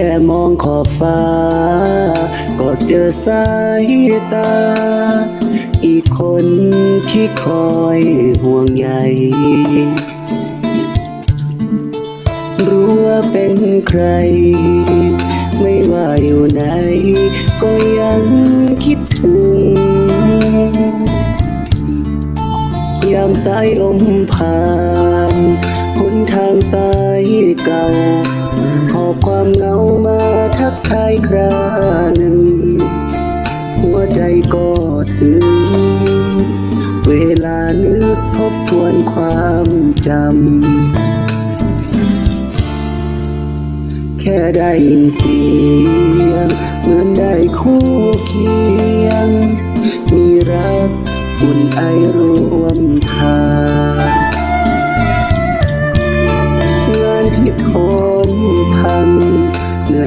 ค่มองขอบฟ้า ก็เจอสายตา อีกคนที่คอยห่วงใยรู้ว่าเป็นใคร ไม่ว่าอยู่ไหน ก็ยังคิดถึง ยามสายลมผา กทายคราหนึ่ง หัวใจก็ถึงเวลานึกทบทวนความจำ แค่ได้ยินเสียง เหมือนได้คู่เคียง มีรักอุ่นไอรวม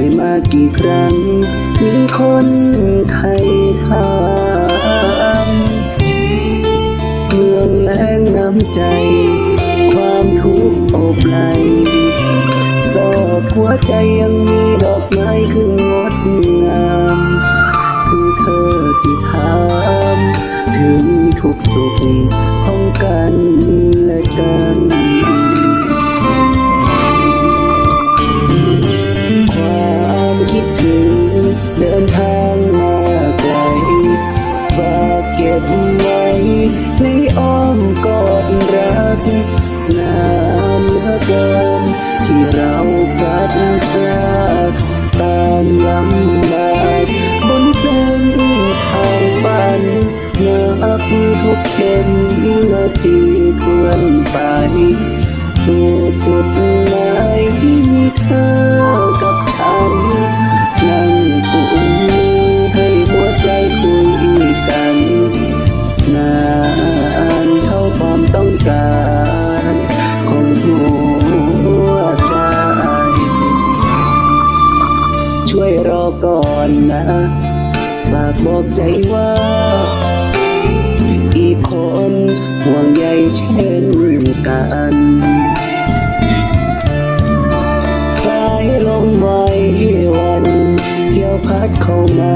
ยมากี่ครั้ง มีคนไทยทามเมืองแรงน้ำใจ ความทุกข์อบไหลสอบหัวใจยังมีดอกไม้คืองดงามคือเธอที่ถามถึงทุกสุขของกันและกัน ดถึงเดินทางมาไกลฝากเก็บไว้ในอ้อมกอดรักนานเหลือเกินที่เราพลัดพรากต่างลำบากบนเส้นทางฝันนับทุกเข็มนาทีควรไปสู่จุด ก่อนนะฝากบอกใจว่า อีกคนห่วงใยเช่นกันสายลมไว้วัน เที่ยวพัดเข้ามา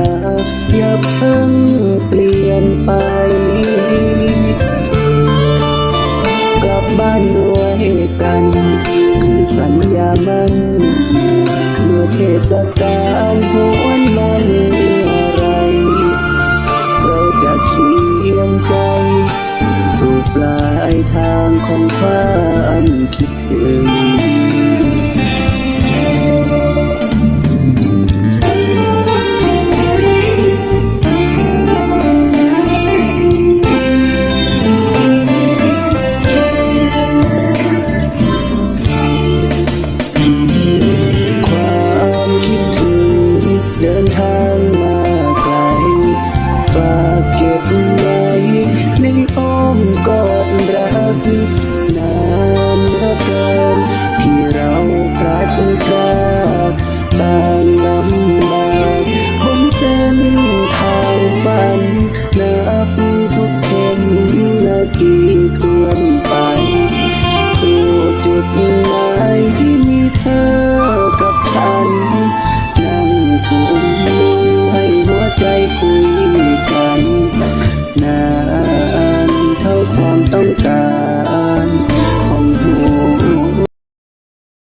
อย่าเพิ่งเปลี่ยนไป กลับบ้านด้วยกัน คือสัญญามันเมื่อเทศกาล หวนมันอะไร เราจะเคียงใจ สู่ปลายทางของความคิดถึงางมาไกลฝากเก็บไว้ในอ้อมกอดรักนานเหลือเกินที่เราพลัดพรากต่างลำบากบนเส้นทางฝันนับทุกเข็มนาทีควรไปสู่จุด